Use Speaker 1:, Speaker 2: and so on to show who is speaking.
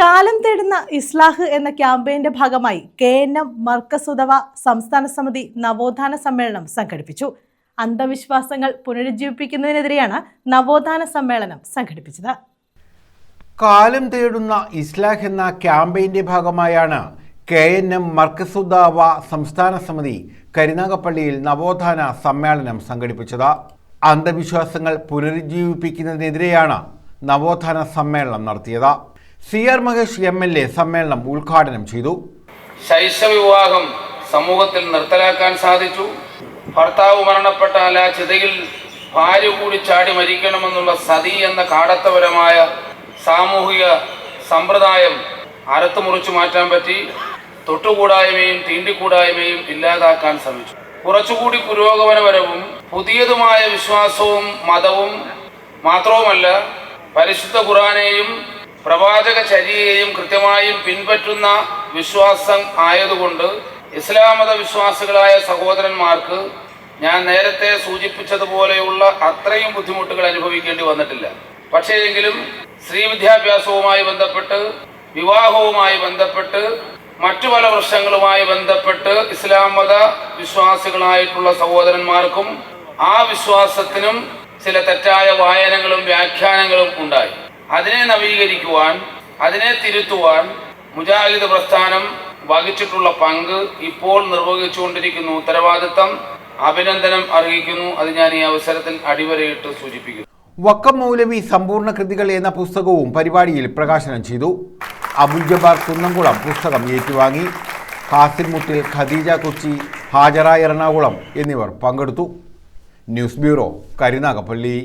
Speaker 1: കാലം തേടുന്ന ഇസ്ലാഹ് എന്ന ക്യാമ്പയിന്റെ ഭാഗമായി കെ എൻ എം മർക്കസുദവ സംസ്ഥാന സമിതി നവോത്ഥാന സമ്മേളനം സംഘടിപ്പിച്ചു. അന്ധവിശ്വാസങ്ങൾ പുനരുജ്ജീവിപ്പിക്കുന്നതിനെതിരെയാണ് നവോത്ഥാന സമ്മേളനം സംഘടിപ്പിച്ചത്.
Speaker 2: കാലം തേടുന്ന ഇസ്ലാഹ് എന്ന ക്യാമ്പയിന്റെ ഭാഗമായാണ് കെ എൻ എം മർക്കസുദാവ സംസ്ഥാന സമിതി കരുനാഗപ്പള്ളിയിൽ നവോത്ഥാന സമ്മേളനം സംഘടിപ്പിച്ചത്. അന്ധവിശ്വാസങ്ങൾ പുനരുജ്ജീവിപ്പിക്കുന്നതിനെതിരെയാണ് നവോത്ഥാന സമ്മേളനം നടത്തിയത്. C R Mahesh M L A സമ്മേളനം ഉദ്ഘാടനം ചെയ്തു.
Speaker 3: ശൈശവ വിവാഹം സമൂഹത്തിൽ നിർത്തലാക്കാൻ സാധിച്ചു. ഭർത്താവ് മരണപ്പെട്ടാൽ ആ ചിതയിൽ ഭാര്യ കൂടി ചാടി മരിക്കണമെന്നുള്ള സതി എന്ന കാടത്തപരമായ സാമൂഹിക സമ്പ്രദായം അരത്ത് മുറിച്ചു മാറ്റാൻ പറ്റി. തൊട്ടുകൂടായ്മയും തീണ്ടിക്കൂടായ്മയും ഇല്ലാതാക്കാൻ ശ്രമിച്ചു. കുറച്ചുകൂടി പുരോഗമനപരവും പുതിയതുമായ വിശ്വാസവും മതവും മാത്രവുമല്ല പരിശുദ്ധ ഖുറാനെയും പ്രവാചക ചര്യയെയും കൃത്യമായും പിൻപറ്റുന്ന വിശ്വാസം ആയതുകൊണ്ട് ഇസ്ലാം മത വിശ്വാസികളായ സഹോദരന്മാർക്ക് ഞാൻ നേരത്തെ സൂചിപ്പിച്ചതുപോലെയുള്ള അത്രയും ബുദ്ധിമുട്ടുകൾ അനുഭവിക്കേണ്ടി വന്നിട്ടില്ല. പക്ഷേ എങ്കിലും സ്ത്രീ വിദ്യാഭ്യാസവുമായി ബന്ധപ്പെട്ട് വിവാഹവുമായി ബന്ധപ്പെട്ട് മറ്റു പല പ്രശ്നങ്ങളുമായി ബന്ധപ്പെട്ട് ഇസ്ലാം മത വിശ്വാസികളായിട്ടുള്ള സഹോദരന്മാർക്കും ആ വിശ്വാസത്തിനും ചില തെറ്റായ വായനകളും വ്യാഖ്യാനങ്ങളും ഉണ്ടായി. അതിനെ നവീകരിക്കുവാൻ അതിനെ തിരുത്തുവാൻ മുജാഹിദ് പ്രസ്ഥാനം വഹിച്ചിട്ടുള്ള പങ്ക് ഇപ്പോൾ നിർവഹിച്ചുകൊണ്ടിരിക്കുന്ന. ഉത്തരവാദിത്തം അഭിനന്ദനം അർഹിക്കുന്നു. അത് ഞാൻ ഈ അവസരത്തിൽ അടിവരയിട്ട് സൂചിപ്പിക്കുന്നു.
Speaker 2: വക്കം മൗലവി സമ്പൂർണ കൃതികൾ എന്ന പുസ്തകവും പരിപാടിയിൽ പ്രകാശനം ചെയ്തു. അബുൽ ജബാർ കുന്നംകുളം പുസ്തകം ഏറ്റുവാങ്ങി. ഹാസിൽ മുത്തിൽ ഖദീജ കൊച്ചി ഹാജറ എറണാകുളം എന്നിവർ പങ്കെടുത്തു. News bureau Karunagappally.